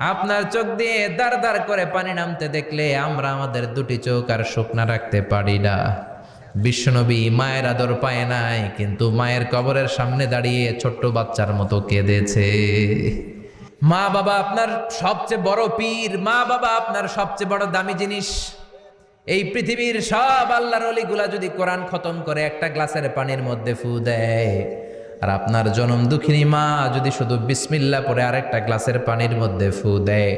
আপনার চোখ দিয়ে দাঁড় দাঁড় করে পানি নামতে দেখলে আমরা আমাদের দুটি চোখ আর শুকনা রাখতে পারি না। বিশ্বনবী মায়ের আদর পায় নাই, কিন্তু মায়ের কবরের সামনে দাঁড়িয়ে ছোট্ট বাচ্চার মতো কেঁদেছে। মা বাবা আপনার সবচেয়ে বড় পীর, মা বাবা আপনার সবচেয়ে বড় দামি জিনিস। এই পৃথিবীর সব আল্লাহর অলিগুলা যদি কোরআন খতম করে একটা গ্লাসের পানির মধ্যে ফু দেয় আর আপনার জনম দুঃখিনী মা যদি শুধু বিসমিল্লা পরে আরেকটা গ্লাসের পানির মধ্যে ফু দেয়,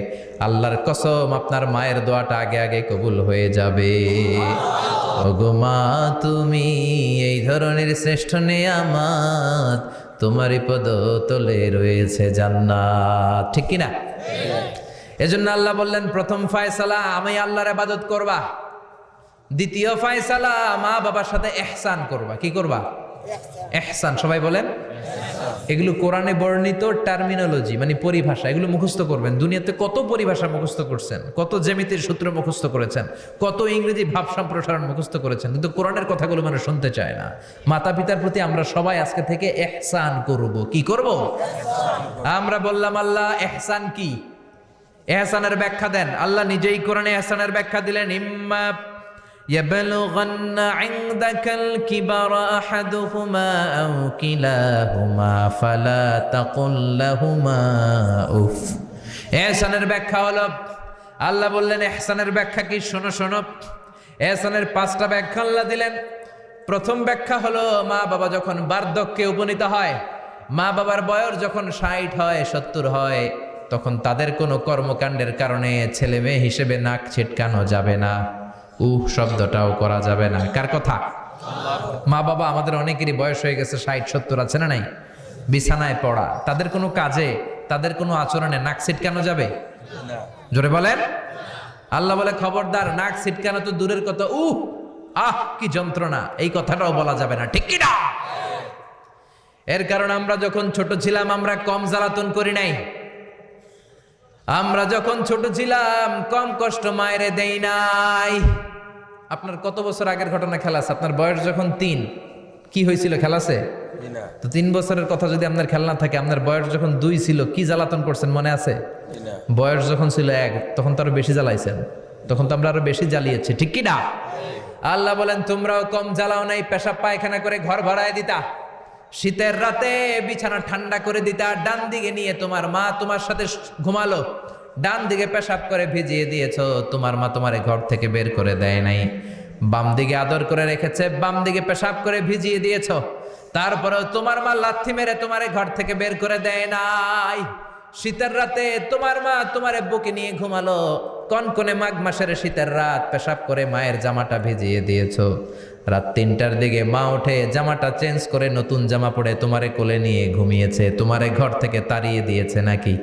আল্লাহর কসম আপনার মায়ের দোয়াটা আগে আগে কবুল হয়ে যাবে। তুমি এই ধরনের শ্রেষ্ঠ নেয়ামাত তোমারই পদ তলে রয়েছে জান্নাত। ঠিক কিনা? এজন্য আল্লাহ বললেন, প্রথম ফায়সালা আমি আল্লাহর আবাদত করবা। দ্বিতীয় ফায়সালা মা বাবার সাথে এহসান করবা। কি করবা? এহসান, সবাই বলেন? এগুলো কোরআনে বর্ণিত টার্মিনোলজি মানে পরিভাষা, এগুলো মুখস্থ করবেন। দুনিয়াতে কত পরিভাষা মুখস্থ করছেন, কত জ্যামিতির সূত্র মুখস্থ করেছেন, কত ইংরেজি ভাব সম্প্রসারণ মুখস্থ করেছেন, কিন্তু কোরআনের কথাগুলো মানুষ শুনতে চায় না। মাতা পিতার প্রতি আমরা সবাই আজকে থেকে এহসান করব। কি করব? আমরা বললাম, আল্লাহ, এহসান কি? এহসানের ব্যাখ্যা দেন। আল্লাহ নিজেই কোরআনে এহসানের ব্যাখ্যা দিলেন, ইম্মা يبلغن عندك الكبر أحدهما أو كلاهما فلا تقل لهما أف এহসানের ব্যাখ্যা হলো আল্লাহ বললেন এহসানের ব্যাখ্যা কি শোনো শোনো এহসানের পাঁচটা ব্যাখ্যা আল্লাহ দিলেন প্রথম ব্যাখ্যা হলো মা বাবা যখন বার্ধক্যে উপনীত হয় মা বাবার বয়স যখন ষাট হয় সত্তর হয় তখন তাদের কোনো কর্মকাণ্ডের কারণে ছেলে মেয়ে হিসেবে নাক ছিটকানো যাবে না উহ শব্দটাও করা যাবে না। কার কথা? মা বাবা আমাদের অনেকেরই বয়স হয়ে গেছে ষাট সত্তর আছে না নাই? বিছানায় পড়া। তাদের কোনো কাজে তাদের কোনো আচরণে নাক ছিটকানো যাবে? জোরে বলেন। আল্লাহ বলে খবরদার নাক ছিটকানো তো দূরের কথা। উহ আহ কি যন্ত্রণা। এই কথাটাও বলা যাবে না। ঠিক কি না এর কারণ আমরা যখন ছোট ছিলাম আমরা কম জ্বালাতন করি নাই। আমরা যখন ছোট ছিলাম কম কষ্ট মায়েরে দেই নাই। আপনার কত বছর আগের ঘটনা খেলাছে আপনার বয়স যখন তিন কি হয়েছিল খেলাছে তো তিন বছরের কথা যদি আপনার খেলনা থাকে আপনার বয়স যখন দুই ছিল কি জ্বালাতন করছেন মনে আছে? বয়স যখন ছিল এক তখন তো আরও বেশি জ্বালাইছেন। তখন তো আমরা আরও বেশি জ্বালিয়েছি ঠিক কি না? আল্লাহ বলেন তোমরাও কম জ্বালাও নাই পেশাব পায়খানা করে ঘর ভরায় দিতা। শীতের রাতে বিছানা ঠান্ডা করে দিতা ডান দিকে নিয়ে তোমার মা তোমার সাথে ঘুমালো। ডান দিকে পেশাব করে ভিজিয়ে দিয়েছ, তোমার মা তোমারে ঘর থেকে বের করে দেয় নাই। বাম দিকে আদর করে রেখেছে, বাম দিকে পেশাব করে ভিজিয়ে দিয়েছ। তারপরেও তোমার মা লাথি মেরে তোমারে ঘর থেকে বের করে দেয় নাই। শীতের রাতে তোমার মা তোমার বুকে নিয়ে ঘুমালো। কনকনে মাঘ মাসের শীতের রাত পেশাব করে মায়ের জামাটা ভিজিয়ে দিয়েছ। রাত তিনটার দিকে মা উঠে জামাটা চেঞ্জ করে নতুন জামা পরে তোমারে কোলে নিয়ে ঘুমিয়েছে, তোমারে ঘর থেকে তাড়িয়ে দিয়েছে নাকি?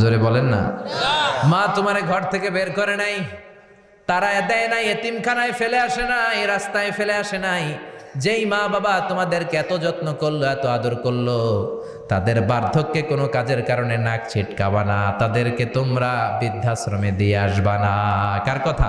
জোরে বলেন না। মা তোমারে ঘর থেকে বের করে নাই তারা দেয় নাই, এতিমখানায় ফেলে আসে নাই, রাস্তায় ফেলে আসে নাই। যেই মা বাবা তোমাদেরকে এত যত্ন করল, এত আদর করল, তাদের বার্ধক্যে কোনো কাজের কারণে নাক ছিটকাবা না, তাদেরকে তোমরা বৃদ্ধাশ্রমে দিয়ে আসবা না। কার কথা?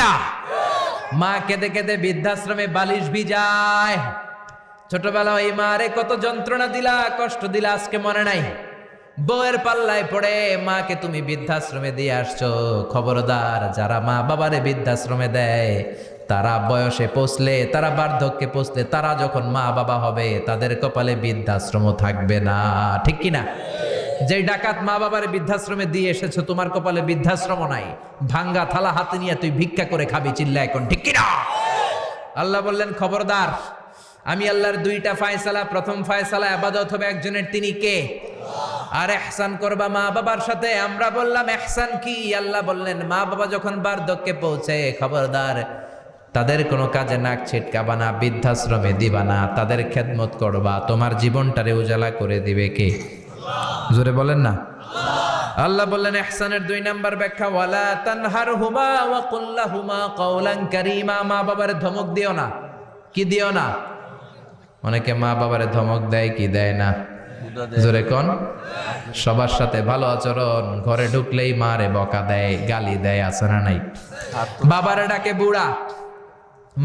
মা কেঁদে কেঁদে বৃদ্ধাশ্রমে বালিশ ভিজায়। ছোটবেলা ওই মারে কত যন্ত্রণা দিলা, কষ্ট দিলা, আজকে মনে নাই। বউয়ের পাল্লায় পড়ে, মাকে তুমি বৃদ্ধাশ্রমে দিয়ে আসছো। খবরদার, যারা মা বাবারে বৃদ্ধাশ্রমে দেয়, তারা বয়সে পৌঁছলে, তারা বার্ধক্যে পৌঁছলে, তারা যখন মা বাবা হবে, তাদের কপালে বৃদ্ধাশ্রম থাকবে না। ঠিক কি না যে ডাকাত মা বাবার বৃদ্ধাশ্রমে দিয়ে এসেছ, তোমার কপালে বৃদ্ধাশ্রম নাই। ভাঙ্গা থালা হাতে নিয়ে তুই ভিক্ষা করে খাবি, চিল্লা এখন, ঠিক কিনা? আল্লাহ বললেন, খবরদার, আমি আল্লাহর দুইটা ফায়সালা, প্রথম ফায়সালা আবাদত হবে একজনের, তিনি কে? আর এহসান করবা মা বাবার সাথে? আমরা বললাম, এহসান কি? আল্লাহ বললেন, মা বাবা যখন বার্ধক্যে পৌঁছে, খবরদার, তাদের কোনো কাজে নাক ছিটকাবা না, বৃদ্ধাশ্রমে দিবা না, তাদের খেদমত করবা, তোমার জীবনটারে উজালা করে দিবে কে? জোরে বলেন না। আল্লাহ বললেন ইহসানের দুই নাম্বার ব্যাখ্যা ওয়ালা তানহার হুমা ওয়া কুল্লাহুমা কওলান কারীমা। মা বাবার ধমক দিও না। কি দিও না? অনেকে মা বাবারে ধমক দেয় কি দেয় না? জোরে কোন? সবার সাথে ভালো আচরণ ঘরে ঢুকলেই মারে বকা দেয় গালি দেয় আছে না নাই? বাবারে ডাকে বুড়া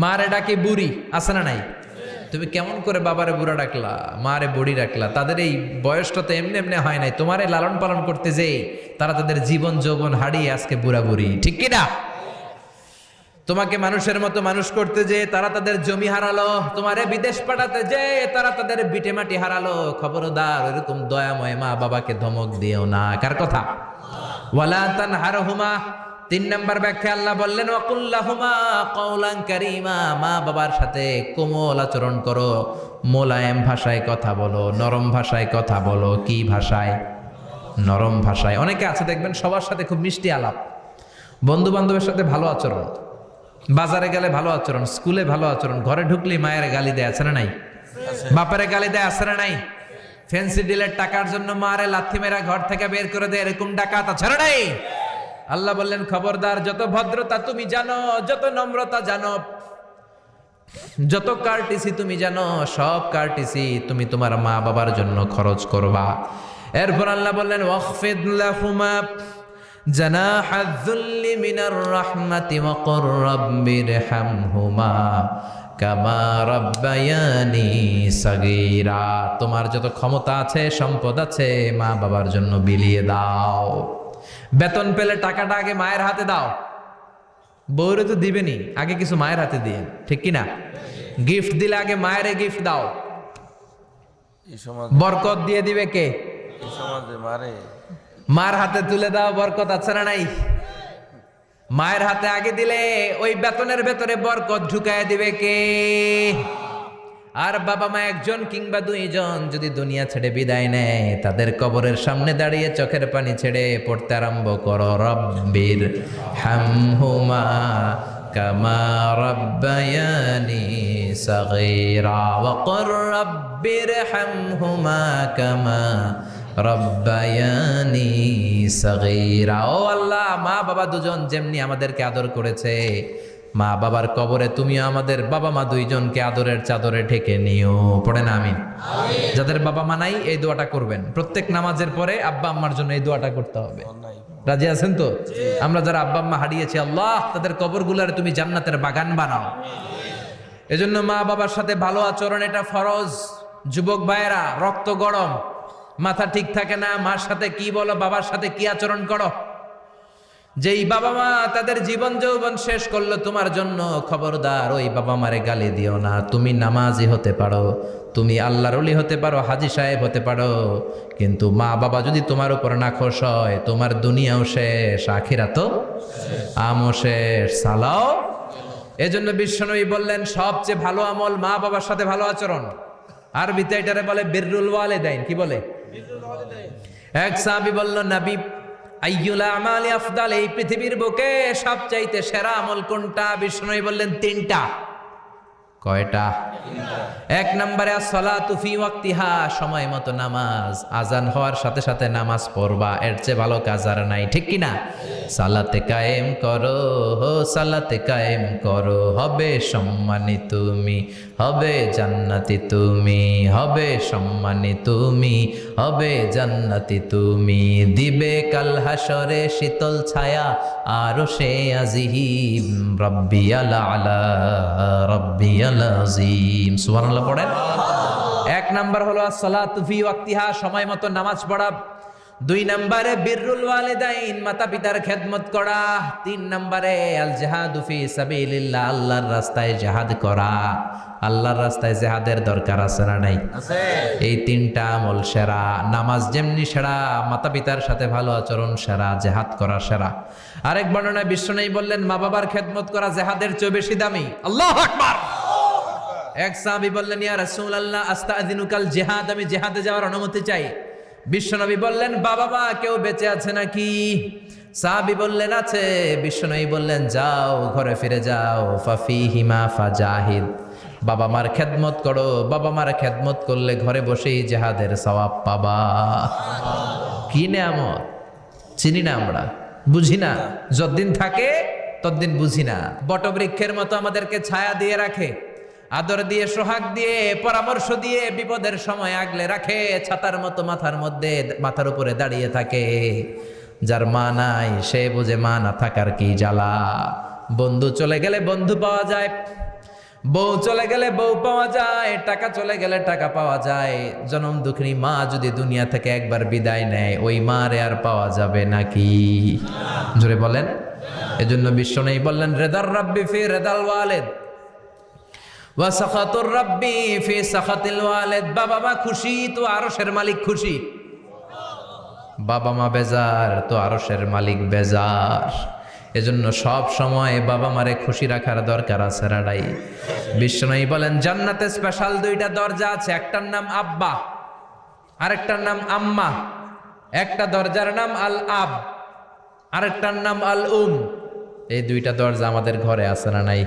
মারে ডাকে বুড়ি আছে না নাই? তুমি কেমন করে বাবারে বুড়া ডাকলা, মারে বুড়ি ডাকলা? তাদের এই বয়সটা তো এমনি এমনি হয় নাই। তোমারে লালন পালন করতে যে তারা তাদের জীবন যৌবন হারিয়ে আজকে বুড়া বুড়ি। ঠিক কিনা? তোমাকে মানুষের মতো মানুষ করতে যে তারা তাদের জমি হারালো, তোমারে বিদেশ পাঠাতে যে তারা তাদের বিটে মাটি হারালো। খবরদার এরকম দয়াময় মা বাবাকে ধমক দিও না। কার কথা? ওয়ালা তানহারহুমা তিন নম্বর ব্যাখ্যা আল্লাহ বললেন, ওয়াকুল্লাহুমা কওলান কারীমা, মা বাবার সাথে কোমল আচরণ করো। মোলায়েম ভাষায় কথা বলো, নরম ভাষায় কথা বলো। কি ভাষায়? নরম ভাষায়। অনেকে আছে, দেখবেন সবার সাথে খুব মিষ্টি আলাপ। বন্ধু বান্ধবের সাথে ভালো আচরণ। বাজারে গেলে ভালো আচরণ, স্কুলে ভালো আচরণ। ঘরে ঢুকলেই মায়ের গালি দেয়, আছে না নাই? বাপারে গালি দেয়, আছে না নাই? ফেন্সি ডিলের টাকার জন্য মারে, লাথি মেরা ঘর থেকে বের করে দেয়, এরকম ডাকাত আছে না নাই? আল্লাহ বললেন, খবরদার, যত ভদ্রতা তুমি জানো, যত নম্রতা জানো, যত কার্টিসি তুমি জানো, সব কার্টিসি তুমি তোমার মা বাবার জন্য খরচ করবা। এরপর আল্লাহ বললেন, ওয়াখফিদ লাহুমা আয-যুল্লি মিনার রাহমাতি ওয়া কুর রাব্বিরহামহুমা কামা তোমার যত ক্ষমতা আছে, সম্পদ আছে মা বাবার জন্য বিলিয়ে দাও। বেতন পেলে টাকাটা আগে মায়ের হাতে দাও। বউরে তো দিবেনি আগে কিছু মায়ের হাতে দিয়ে ঠিক কি না গিফট দিলে আগে মায়ের গিফট দাও। বরকত দিয়ে দিবে কে? মার হাতে তুলে দাও বরকত আছে না নাই? মায়ের হাতে আগে দিলে ওই বেতনের ভেতরে বরকত ঢুকায় দিবে কে? আর বাবা মা একজন কিংবা দুইজন যদি দুনিয়া ছেড়ে বিদায় নেয়, তাদের কবরের সামনে দাঁড়িয়ে চোখের পানি ছেড়ে পড়তে আরম্ভ করো রব্বির হামহুমা কামা রব্বায়ানি সগীরা ওয়াকুর রব্বির হামহুমা কামা রব্বায়ানি সগীরা। ও আল্লাহ, মা বাবা দুজন যেমনি আমাদেরকে আদর করেছে মা বাবার কবরে তুমিও আমাদের বাবা মা দুইজনকে আদরের চাদরে ঢেকে নিও। পড়ে না আমিন? যাদের বাবা মা নাই এই দোয়াটা করবেন। প্রত্যেক নামাজের পরে আব্বা আম্মার জন্য এই দোয়াটা করতে হবে। রাজি আছেন তো? আমরা যারা আব্বা আম্মা হারিয়েছি আল্লাহ তাদের কবরগুলার তুমি জান্নাতের বাগান বানাও। এজন্য মা বাবার সাথে ভালো আচরণ এটা ফরজ। যুবক ভাইয়েরা রক্ত গরম। মাথা ঠিক থাকে না মার সাথে কি বলো বাবার সাথে কি আচরণ করো? যেই বাবা মা তাদের জীবন যৌবন শেষ করল তোমার জন্য খবরদার ওই বাবা মারে গালি দিও না। তুমি নামাজি হতে পারো তুমি আল্লাহর অলি হতে পারো হাজি সাহেব হতে পারো। কিন্তু মা বাবা যদি তোমার উপর না খোশ হয় তোমার দুনিয়াও শেষ আখিরা তো আমও শেষ সালাও এজন্য বিশ্বনবী বললেন সবচেয়ে ভালো আমল মা বাবার সাথে ভালো আচরণ। আরবিতে এটারে বলে বিররুল ওয়ালিদাইন কি বলে? এক সাহাবী বলল নবী আইয়ুল আমালি আফদাল, এই পৃথিবীর বুকে সবচাইতে সেরা আমল কোনটা? বিষ্ণু বললেন, তিনটা। কয়টা? এক নম্বরে সলাতু ফি ওয়াক্তিহা, সময় মতো নামাজ। আজান হওয়ার সাথে সাথে নামাজ পড়বা, এর চেয়ে ভালো কাজ আর নাই, ঠিক কি না? সালাতে কায়েম করো হো সালাতে কায়েম করো, হবে সম্মানী তুমি। হবে জান্নাতি তুমি, হবে সম্মানী তুমি, হবে জান্নাতি তুমি। দিবে কাল হাসরে শীতল ছায়া, আরও সে আজিহিম রব্বি আলা রব্বি আলা আজিম। সুবহানাল্লাহ পড়েন। এক নাম্বার হলো সালাতু ফি ওয়াক্তিহা, সময় মতো নামাজ পড়া। দুই নম্বরে বিররুল ওয়ালিদাইন মাতা পিতার খেদমত করা। তিন নম্বরে আল জাহাদু ফি সাবিলিল্লাহ আল্লাহর রাস্তায় জাহাদ করা। আল্লাহর রাস্তায় জেহাদের দরকার আছে না নাই? আছে। এই তিনটা আমল সেরা। নামাজ যেমনি সেরা মাতা পিতার সাথে ভালো আচরণ সেরা জেহাদ করা সেরা। আরেক বর্ণনায় বিশ্ব নেই বললেন মা বাবার খেদমত করা জেহাদের চেয়ে বেশি দামি। আল্লাহ আকবার! এক সাহাবী বললেন ইয়া রাসূলুল্লাহ আস্তাযিনুকাল জিহাদ আমি জিহাদে যাওয়ার অনুমতি চাই। বিশ্বনবী বললেন, বাবা মা, কেউ বেঁচে আছে নাকি? সাহাবী বললেন, আছে। বিশ্বনবী বললেন, যাও, ঘরে ফিরে যাও। ফাফি হিমা ফাজাহিদ। বাবা মার খেদমত করো। বাবা মার খেদমত করলে ঘরে বসেই জেহাদের সওয়াব পাবা। কি নেয়ামত? চিনি না আমরা। বুঝি না। যতদিন থাকে, ততদিন বুঝি না। বটবৃক্ষের মতো আমাদেরকে ছায়া দিয়ে রাখে। আদর দিয়ে, সোহাগ দিয়ে, পরামর্শ দিয়ে বিপদের সময় আগলে রাখে, ছাতার মতো মাথার মধ্যে মাথার উপরে দাঁড়িয়ে থাকে। যার মা নাই, সে বুঝে মা না থাকার কি জ্বালা। বন্ধু চলে গেলে বন্ধু পাওয়া যায়, বউ চলে গেলে বউ পাওয়া যায়, টাকা চলে গেলে টাকা পাওয়া যায়। জনম দুঃখিনী মা যদি দুনিয়া থেকে একবার বিদায় নেয়, ওই মা রে আর পাওয়া যাবে নাকি জোরে বলেন। এজন্য বিশ্ব নেই বললেন, রেদার রাব্বি ফি রেদাল ওয়ালেদ। ওয়া সাখাতুর রাব্বি ফি সাখাতিল ওয়ালেদ। বাবা মা খুশি, তো আরশের মালিক খুশি। বাবা মা বেজার, তো আরশের মালিক বেজার। এজন্য সব সময় বাবা মারে খুশি রাখার দরকার আছে রাডাই বিশ্বনয়ী বলেন, জান্নাতে স্পেশাল দুইটা দরজা আছে, একটার নাম আব্বা, আরেকটার নাম আম্মা, একটা দরজার নাম আল আব, আরেকটার নাম আল উম। এই দুইটা দরজা আমাদের ঘরে আছে না নাই?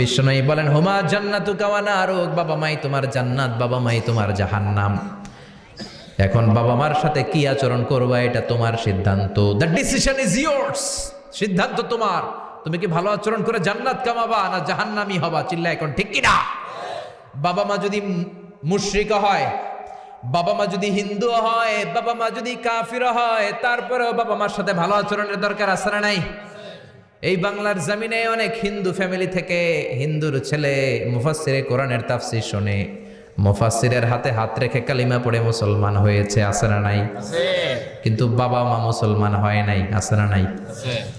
বিশ্বনয়ী বলেন, হুমা জান্নাতু কাওয়ানা আরোগ বাবা মাই তোমার জান্নাত, বাবা মাই তোমার জাহান্নাম। এখন বাবা মার সাথে কি আচরণ করবা, এটা তোমার সিদ্ধান্ত। দ্য ডিসিশন ইজ ইয়ার্স সিদ্ধান্ত তোমার। তুমি কি ভালো আচরণ করে জান্নাত কামাবা, না জাহান্নামি হবা? চিল্লা এখন, ঠিক কি না বাবা মা যদি মুশরিক হয়, বাবা মা যদি হিন্দু হয়, বাবা মা যদি কাফির হয়, তারপরেও বাবা মার সাথে ভালো আচরণের দরকার আছে না নাই? এই বাংলার জমিনে অনেক হিন্দু ফ্যামিলি থেকে হিন্দুর ছেলে মুফাসিরে কোরআনের তাফসির শোনে। মুফাসিরের হাতে হাত রেখে কালিমা পড়ে মুসলমান হয়েছে না নাই? কিন্তু বাবা মা মুসলমান হয় নাই না নাই?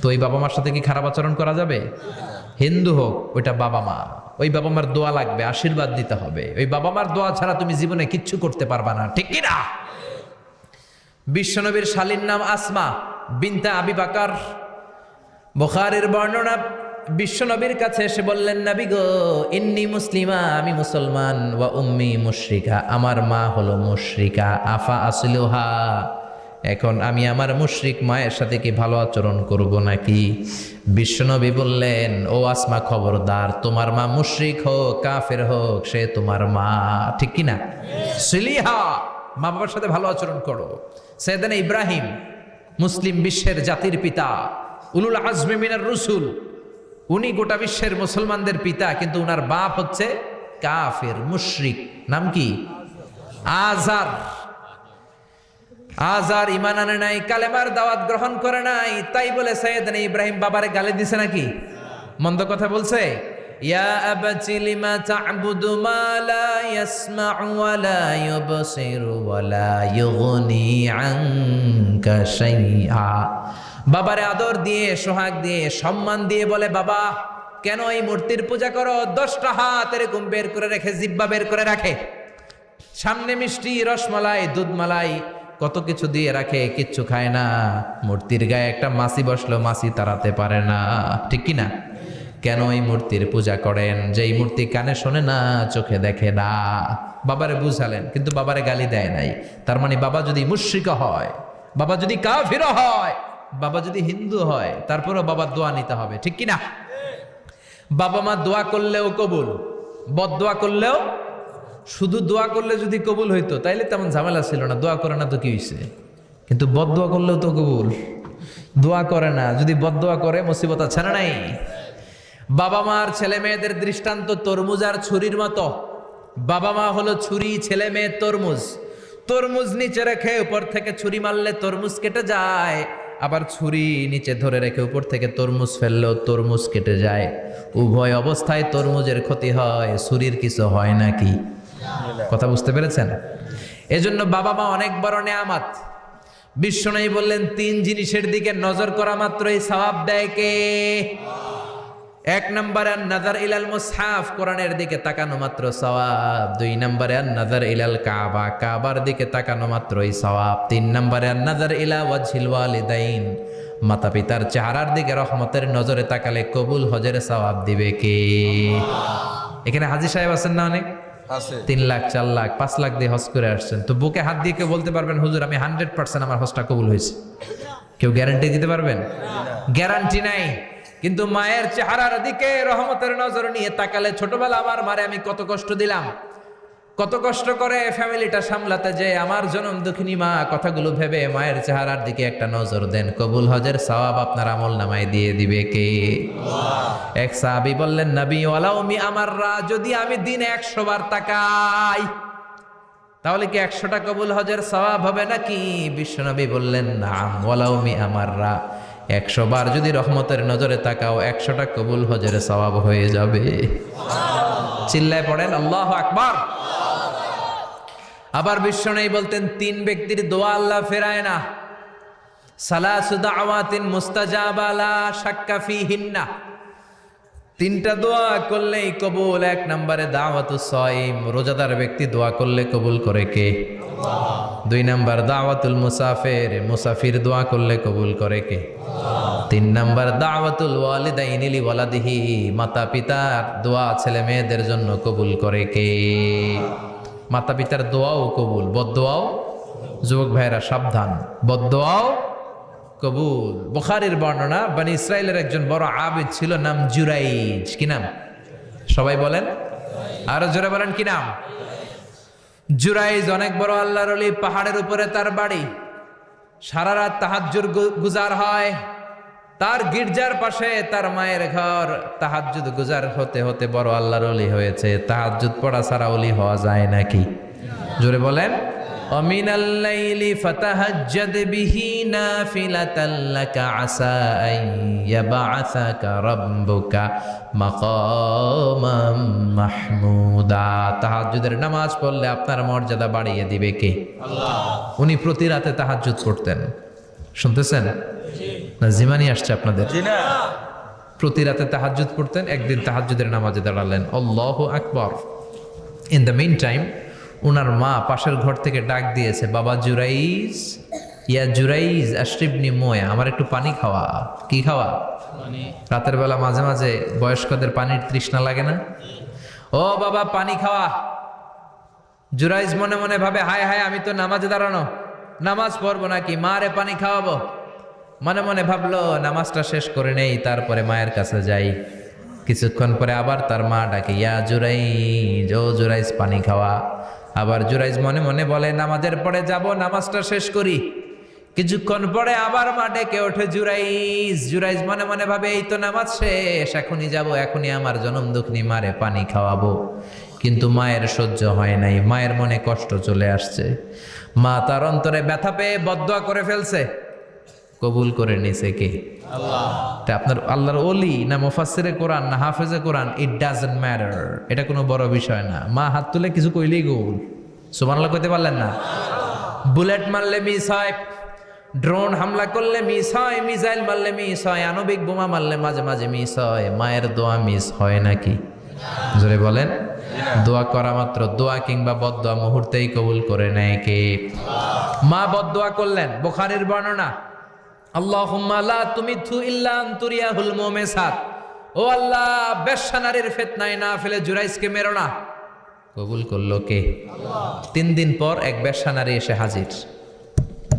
তো ওই বাবা মার সাথে কি খারাপ আচরণ করা যাবে? হিন্দু হোক ওইটা বাবা মা। ওই বাবা মার দোয়া লাগবে আশীর্বাদ দিতে হবে। ওই বাবা মার দোয়া ছাড়া তুমি জীবনে কিচ্ছু করতে পারবা না ঠিক কি না বিশ্বনবীর শালীর নাম আসমা বিনতা আবি বাকার। বুখারের বর্ণনা বিশ্বনবীর কাছে এসে বললেন, নবী গো, ইন্নি মুসলিমা, আমি মুসলমান, ওয়া উম্মি মুশরিকা, আমার মা হলো মুশরিকা, আফা আসলুহা, এখন আমি আমার মুশরিক মায়ের সাথে কি ভালো আচরণ করব নাকি? বিশ্বনবী বললেন, ও আসমা খবরদার, তোমার মা মুশরিক হোক, কাফের হোক, সে তোমার মা, ঠিক কি না সিলিহা, মা বাবার সাথে ভালো আচরণ করো। সেদিন ইব্রাহিম, মুসলিম বিশ্বের জাতির পিতা। উলুল আজমে মিনার রসুল। উনি গোটা বিশ্বের মুসলমানদের পিতা, কিন্তু উনার বাপ হচ্ছে কাফের, মুশরিক। নাম কি? আজার। আজার ইমান আনে নাই, কালেমার দাওয়াত গ্রহণ করে নাই। তাই বলে সৈয়দ ইব্রাহিম বাবারে গালি দিছে নাকি? মন্দ কথা বলছে? ইয়া আবাতি লিমা তা'বুদু মা লা ইয়াসমা'ু ওয়া লা ওয়া লা ইউগনি আনকা শাইআ। বাবারে আদর দিয়ে, সোহাগ দিয়ে, সম্মান দিয়ে বলে, বাবা, কেন এই মূর্তির পূজা করো? দশটা হাত এরকম বের করে রেখে জিব্বা বের করে রাখে। সামনে মিষ্টি, রসমালাই, দুধমালাই, কত কিছু দিয়ে রাখে, কিচ্ছু খায় না। মূর্তির গায়ে একটা মাসি বসল, মাসি তাড়াতে পারে না। ঠিক কি না? কেন এই মূর্তির পূজা করেন? যে এই মূর্তি কানে শোনে না, চোখে দেখে না। বাবারে বুঝালেন, কিন্তু বাবারে গালি দেয় নাই। তার মানে বাবা যদি মুশ্রিক হয়, বাবা যদি কাফির হয় বাবা যদি হিন্দু হয়, তারপরেও বাবার দোয়া নিতে হবে, ঠিক কি না বাবা মা দোয়া করলেও কবুল, বদ দোয়া করলেও, শুধু দোয়া করলে যদি কবুল হইতো, তাইলে তেমন ঝামেলা ছিল না, দোয়া করে না তো কি হয়েছে কিন্তু বদ দোয়া করলেও তো কবুল, দোয়া করে না, যদি বদ দোয়া করে, মুসিবত আছে না নাই? বাবা মার ছেলে মেয়েদের দৃষ্টান্ত তরমুজ আর ছুরির মতো। বাবা মা হলো ছুরি, ছেলে মেয়ে, তরমুজ। তরমুজ নিচে রেখে উপর থেকে ছুরি মারলে তরমুজ কেটে যায়। আবার ছুরি নিচে ধরে রেখে উপর থেকে তরমুজ ফেললেও তরমুজ কেটে যায়। উভয় অবস্থায় তরমুজের ক্ষতি হয়, ছুরির কিছু হয় নাকি? কথা বুঝতে পেরেছেন? এজন্য বাবা মা অনেক বড় নেয়ামাত। বিশ্বনাই বললেন, তিন জিনিসের দিকে নজর করা মাত্রই সবাব দেয় কে? এক নম্বরে নাজার ইলাল মুসহাফ কোরআনের দিকে তাকানো মাত্র সওয়াব। দুই নম্বরে নাজার ইলাল কাবা কাবার দিকে তাকানো মাত্রই সওয়াব। তিন নম্বরে নাজার ইলা ওয়াজহিল ওয়ালিদাইন মাতা পিতার চেহারার দিকে রহমতের নজরে তাকালে কবুল হজের সওয়াব দিবে কে? এখানে হাজি সাহেব আছেন না অনেক? আছে। তিন লাখ চার লাখ পাঁচ লাখ দিয়ে হজ করে আসছেন। তো বুকে হাত দিয়ে কেউ বলতে পারবেন হুজুর আমি হান্ড্রেড পার্সেন্ট আমার হজটা কবুল হয়েছে। কেউ গ্যারান্টি দিতে পারবেন? গ্যারান্টি নাই। কিন্তু মায়ের চেহারার দিকে রহমতের নজর নিয়ে তাকালে ছোটবেলা আমার মারে আমি কত কষ্ট দিলাম। কত কষ্ট করে ফ্যামিলিটা সামলাতে যে আমার জনম দুঃখিনী মা কথাগুলো ভেবে মায়ের চেহারার দিকে একটা নজর দেন। কবুল হজের সওয়াব আপনার আমল নামায় দিয়ে দিবে কে? এক সাহাবি বললেন, নবী ওয়ালাউমি আমার রা যদি আমি দিনে একশো বার তাকাই, তাহলে কি একশোটা কবুল হজের সওয়াব হবে নাকি? বিশ্বনবী বললেন, নাম ওয়ালাউমি আমার রা একশো বার যদি রহমতের নজরে তাকাও, একশোটা কবুল হজের সবাব হয়ে যাবে। চিল্লায় পড়েন, আল্লাহ আকবার। আবার বিশ্ব নেই বলতেন, তিন ব্যক্তির দোয়া আল্লাহ ফেরায় না। সালাসুদা আওয়াতিন মুস্তাজাবালা সাক্কাফি হিন্না তিনটা দোয়া করলেই কবুল, এক নম্বরে দাওয়াতু সয়িম রোজাদার ব্যক্তি দোয়া করলে কবুল করে কে? দুই নাম্বার দাওয়াতুল মুসাফির মুসাফির দোয়া করলে কবুল করে কে? তিন নাম্বার দাওয়াতুল ওয়ালিদাইনি লি ওয়ালাদিহি মাতা পিতার দোয়া ছেলে মেয়েদের জন্য কবুল করে কে? মাতা পিতার দোয়াও কবুল বদোয়াও যুবক ভাইরা সাবধান বদোয়াও কবুল। বুখারির বর্ণনা, বানি ইসরায়েলের একজন বড় আবেদ ছিল, নাম জুরাইজ। কি নাম? সবাই বলেন? আরও জোরে বলেন, কি নাম? জুরাইজ অনেক বড় আল্লাহর অলি পাহাড়ের উপরে তার বাড়ি। সারা রাত তাহাজ্জুর গুজার হয়। তার গির্জার পাশে তার মায়ের ঘর। তাহাজ্জুদ গুজার হতে হতে বড় আল্লাহর অলি হয়েছে। তাহাজ্জুদ পড়া ছাড়া অলি হওয়া যায় নাকি? জোরে বলেন। ومن الليل فتهجد به نافلة لك عسى أن يبعثك ربك مقاما محمودا তাহাজ্জুদের নামাজ পড়লে আপনার মর্যাদা বাড়িয়ে দিবে কে উনি প্রতি রাতে তাহাজ্জুদ পড়তেন শুনতেছেন না জিমানি আসছে আপনাদের জি না প্রতি রাতে তাহাজ্জুদ পড়তেন একদিন তাহাজ্জুদের নামাজে দাঁড়ালেন আল্লাহু আকবর ইন দ্য মিন টাইম ওনার মা পাশের ঘর থেকে ডাক দিয়েছে বাবা জুরাইজ ইয়া জুরাইজ আশরিবনি মোয়া আমার একটু পানি খাওয়া। কি খাওয়া? রাতের বেলা মাঝে মাঝে বয়স্কদের পানির তৃষ্ণা লাগে না? ও বাবা পানি খাওয়া। জুরাইজ মনে মনে ভাবে হায় হায় আমি তো নামাজে দাঁড়ানো নামাজ পড়ব নাকি? মারে পানি খাওয়াবো? মনে মনে ভাবলো নামাজটা শেষ করে নেই তারপরে মায়ের কাছে যাই। কিছুক্ষণ পরে আবার তার মা ডাকে ইয়া জুরাইজ ও জুরাইজ পানি খাওয়া। আবার জুরাইজ মনে মনে বলে, নামাজের পরে যাব, নামাজটা শেষ করি। কিছুক্ষণ পরে আবার মা ডেকে ওঠে জুরাইজ। জুরাইজ মনে মনে ভাবে, এই তো নামাজ শেষ, এখনই যাব, এখনই আমার জনম দুঃখনি মারে পানি খাওয়াবো। কিন্তু মায়ের সহ্য হয় নাই, মায়ের মনে কষ্ট চলে আসছে। মা তার অন্তরে ব্যথা পেয়ে বদয়া করে ফেলছে। কবুল করে নিছে কে? তা আপনার আল্লাহর ওলি না মুফাসসিরে কোরআন, না হাফেজে কোরআন ইট ডাজন্ট ম্যাটার এটা কোনো বড় বিষয় না। মা হাত তুলে কিছু কইলেই গোল। সুবহানাল্লাহ কইতে পারলেন না? বুলেট মারলে মিস হয় ড্রোন হামলা করলে মিস হয় মিসাইল মারলে মিস হয় আণবিক বোমা মারলে মাঝে মাঝে মিস হয় মায়ের দোয়া মিস হয় নাকি? জোরে বলেন। দোয়া করা মাত্র, দোয়া কিংবা বদদোয়া মুহূর্তেই কবুল করে নেয় কে? মা বদদোয়া করলেন, বুখারীর বর্ণনা আনতুরিয়াহুল মুমিসাত। ও আল্লাহ বেশ্যা নারীর ফিতনায় না ফেলে জুরাইসকে মেরো না। কবুল করল কে? তিন দিন পর এক বেশ্যা নারী এসে হাজির।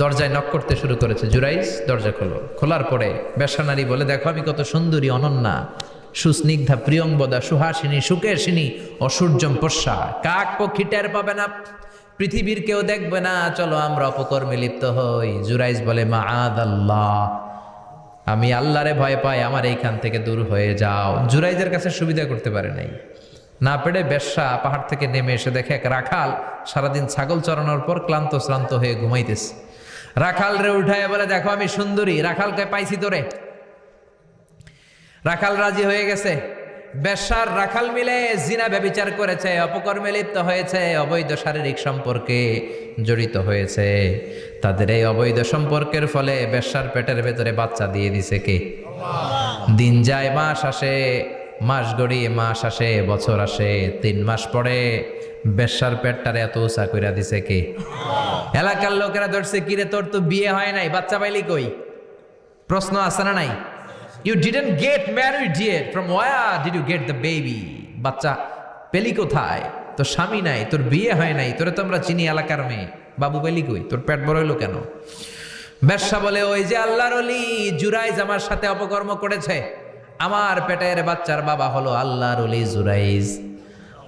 দরজায় নক করতে শুরু করেছে জুরাইস দরজা খোলো। খোলার পরে বেশ্যা নারী বলে দেখো আমি কত সুন্দরী অনন্যা। সুস্নিগ্ধা প্রিয়ংবদা সুহাসিনী সুকেশিনী অসূর্যম পশ্যা কাক পক্ষী টের পাবে না। পৃথিবীর কেউ দেখবে না। চলো আমরা অপকর্মে লিপ্ত হই। জুরাইজ বলে মা আদ আল্লাহ আমি আল্লাহরে ভয় পাই, আমার এইখান থেকে দূর হয়ে যাও। জুরাইজের কাছে সুবিধা করতে পারে নাই। না পেরে বেশ্যা পাহাড় থেকে নেমে এসে দেখে এক রাখাল সারাদিন ছাগল চড়ানোর পর ক্লান্ত শ্রান্ত হয়ে ঘুমাইতেছে। রাখাল রে উঠায় বলে, দেখো আমি সুন্দরী, রাখালকে পাইছি তোরে। রাখাল রাজি হয়ে গেছে। বেশ্যার রাখাল মিলে জিনা ব্যবিচার করেছে অপকর্মে লিপ্ত হয়েছে অবৈধ শারীরিক সম্পর্কে জড়িত হয়েছে। তাদের এই অবৈধ সম্পর্কের ফলে বেশ্যার পেটের ভেতরে বাচ্চা দিয়ে দিছে কে? দিন যায় মাস আসে মাস গড়িয়ে মাস আসে বছর আসে তিন মাস পরে বেশ্যার পেটটারে এত উঁচা কইরা দিছে কে? এলাকার লোকেরা ধরছে কিরে তোর তো বিয়ে হয় নাই বাচ্চা পাইলি কই? প্রশ্ন আছে না নাই? You didn't get married yet. From where did you get the baby বাচ্চা পেলি কোথায়? তোর স্বামী নাই তোর বিয়ে হয় নাই তোরে তো আমরা চিনি এলাকার মেয়ে। বাবু পেলি কই? তোর পেট বড় হইল কেন? ব্যবসা বলে ওই যে আল্লাহর অলি জুরাইজ আমার সাথে অপকর্ম করেছে। আমার পেটের বাচ্চার বাবা হলো আল্লাহর অলি জুরাইজ।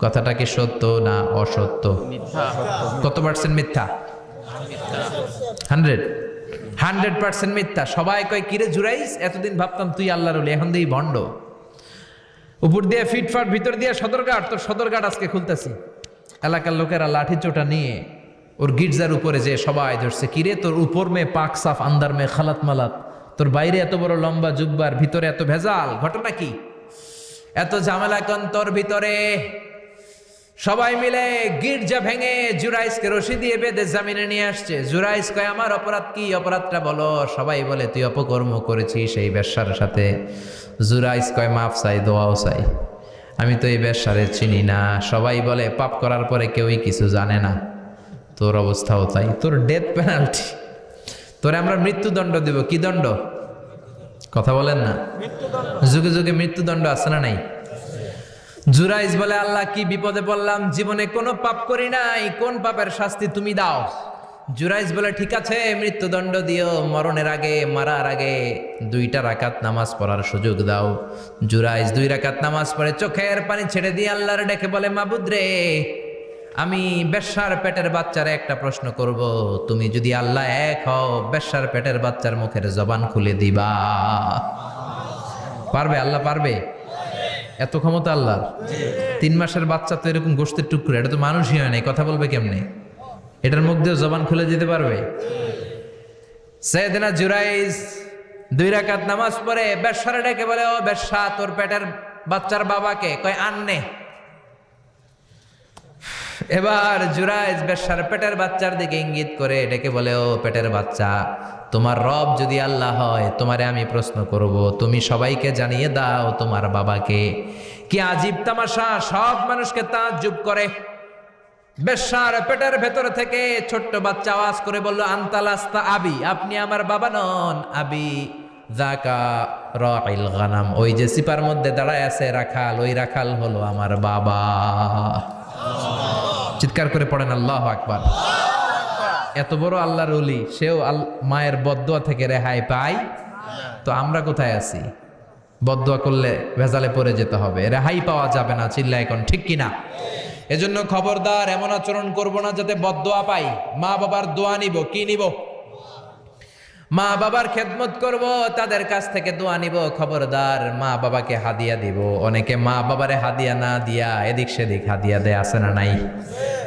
কথাটা কি সত্য না অসত্য? কত পার্সেন্ট মিথ্যা? হান্ড্রেড হান্ড্রেড পার্সেন্ট মিথ্যা। সবাই কয়, কিরে জুরাইস, এতদিন ভাবতাম তুই আল্লাহর অলি এখন দিই ভণ্ড। উপর দিয়ে ফিটফাট ভিতর দিয়ে সদরঘাট, তোর সদরঘাট আজকে খুলতেছি। এলাকার লোকেরা লাঠি চোটা নিয়ে ওর গির্জার উপরে যে সবাই ধরছে, কিরে তোর উপর মে পাক সাফ, আন্দার মে খালাত মালাত, তোর বাইরে এত বড় লম্বা জুব্বার, ভিতরে এত ভেজাল, ঘটনা কি? এত ঝামেলা কন তোর ভিতরে। সবাই মিলে গির্জা ভেঙে জুরাইসকে রশি দিয়ে বেঁধে জামিনে নিয়ে আসছে। জুরাইস কয় আমার অপরাধ কি? অপরাধটা বলো। সবাই বলে তুই অপকর্ম করেছিস সেই বেশ্যার সাথে। জুরাইস কয় মাফ চাই দোয়াও চাই। আমি তো এই বেশ্যারে চিনি না। সবাই বলে পাপ করার পরে কেউই কিছু জানে না। তোর অবস্থাও তাই। তোর ডেথ পেনাল্টি তোরে আমরা মৃত্যুদণ্ড দেব। কি দণ্ড? কথা বলেন না। যুগে যুগে মৃত্যুদণ্ড আছে না নাই? জুরাইজ বলে, আল্লাহ, কি বিপদে পড়লাম? জীবনে কোনো পাপ করি নাই। কোন পাপের শাস্তি তুমি দাও? জুরাইজ বলে, ঠিক আছে, মৃত্যুদণ্ড দিও। মরণের আগে, মারার আগে দুইটা রাকাত নামাজ পড়ার সুযোগ দাও। জুরাইজ দুই রাকাত নামাজ পড়ে চোখের পানি ছেড়ে দিয়ে আল্লাহর ডেকে বলে, মাবুদ রে, আমি বেশ্যার পেটের বাচ্চারে একটা প্রশ্ন করব। তুমি যদি আল্লাহ এক হও, বেশ্যার পেটের বাচ্চার মুখের জবান খুলে দিবা। পারবে? আল্লাহ পারবে? এত ক্ষমতা আল্লাহর? তিন মাসের বাচ্চা তো এরকম গোষ্ঠের টুকরো, এটা তো মানুষই হয় নাই কথা বলবে কেমনে? এটার দিয়ে জবান খুলে দিতে পারবে? জুরাইজ দুই রাকাত নামাজ ডেকে বলে, ও বেশ্যা তোর পেটের বাচ্চার বাবাকে? কয়, আননে। এবার জুরাইজ বেশ্যার পেটের বাচ্চার দিকে ইঙ্গিত করে, ডেকে বলে, ও পেটের বাচ্চা তোমার রব যদি আল্লাহ হয়, তোমারে আমি প্রশ্ন করব, তুমি সবাইকে জানিয়ে দাও তোমার বাবাকে। কি আজীব তামাশা, সব মানুষকে তাজ্জুব করে। বেশ্যার পেটের ভেতরে থেকে ছোট্ট বাচ্চা আওয়াজ করে বলল, আন্তালাস্তা আবি, আপনি আমার বাবা নন, আবি। জাকা রাইল গানাম, ওই যে সিপার মধ্যে দাঁড়ায় আছে রাখাল, ওই রাখাল হলো আমার বাবা। চিৎকার করে পড়েন, আল্লাহ আকবার। এত বড় আল্লাহর অলি সেও মায়ের বদুয়া থেকে রেহাই পাই তো আমরা কোথায় আছি? বদুয়া করলে ভেজালে পড়ে যেতে হবে। রেহাই পাওয়া যাবে না চিল্লা এখন ঠিক কিনা? এজন্য খবরদার এমন আচরণ করব না যাতে বদুয়া পাই। মা বাবার দোয়া নিব কি নিব? মা বাবার খেদমত করব তাদের কাছ থেকে দোয়া নিব খবরদার মা বাবাকে হাদিয়া দিব। অনেকে মা বাবারে হাদিয়া না দিয়া এদিক সেদিক হাদিয়া দেয় আছে না নাই?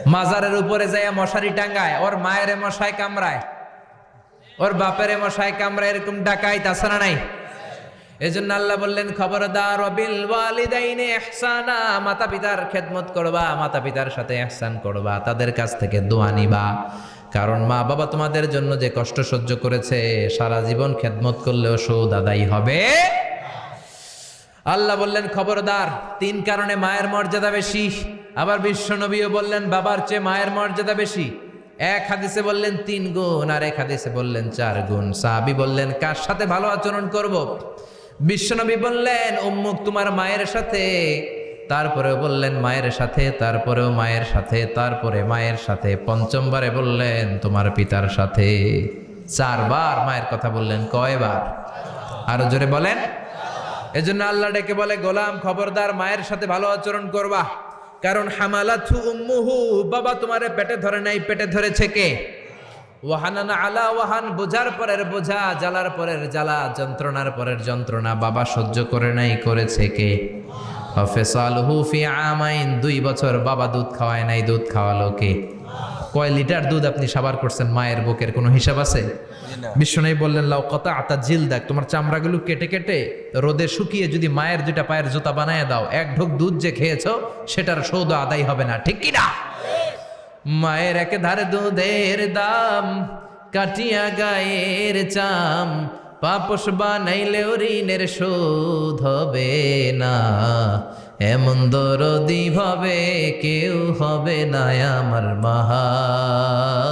মাজারের উপরে যাইয়া মশারি টাঙ্গায়, ওর মায়ের মশাই কামড়ায়, ওর বাপের মশাই কামড়ায়, এরকম ডাকাইত তাছাড়া নাই? এজন্য আল্লাহ বললেন, খবরদার অবিল ওয়ালিদাইনে ইহসানা মাতা পিতার খেদমত করবা মাতা পিতার সাথে ইহসান করবা, তাদের কাছ থেকে দোয়া নিবা। কারণ মা বাবা তোমাদের জন্য যে কষ্ট সহ্য করেছে, সারা জীবন খেদমত করলেও সৌদ আদায় হবে। আল্লাহ বললেন, খবরদার, তিন কারণে মায়ের মর্যাদা বেশি। আবার বিশ্ব নবীও বললেন, বাবার চেয়ে মায়ের মর্যাদা বেশি। এক হাদিসে বললেন, তিন গুণ। আর এক হাদিসে বললেন, চার গুণ। সাহাবি বললেন, কার সাথে ভালো আচরণ করব? বিশ্বনবী বললেন, উম্মুক তোমার মায়ের সাথে। তারপরেও বললেন, মায়ের সাথে। তারপরেও মায়ের সাথে। তারপরে মায়ের সাথে। পঞ্চমবারে বললেন, তোমার পিতার সাথে। চারবার মায়ের কথা বললেন, কয়বার? আরও জোরে বলেন। এজন্য আল্লাহ ডেকে বলে, গোলাম খবরদার, মায়ের সাথে ভালো আচরণ করবা। কারণ হামালাথু উম্মুহু, বাবা তোমারে পেটে ধরে নাই, পেটে ধরেছে কে? ওয়াহানান আলা ওয়াহান, বোঝার পরের বোঝা, জ্বালার পরের জ্বালা, যন্ত্রণার পরের যন্ত্রণা, বাবা সহ্য করে নাই, করেছে কে? ফেসাল ফি আমাইন, দুই বছর বাবা দুধ খাওয়ায় নাই, দুধ খাওয়ালো কে? কয় লিটার দুধ আপনি সাবার করছেন মায়ের বুকের? কোনো হিসাব আছে? বিশ্বনাই বললেন লাউ কত আতা জিল দেখ তোমার চামড়াগুলো কেটে কেটে রোদে শুকিয়ে যদি মায়ের দুইটা পায়ের জুতা বানায় দাও এক ঢোক দুধ যে খেয়েছো সেটার সৌদ আদায় হবে না। ঠিক কি না মায়ের এক ধারে দুধের দাম কাটিয়া গায়ের চাম পাপস বানাইলেও ঋণের শোধ হবে না। এমন দরদি ভাবে কেউ হবে না আমার মাহাগো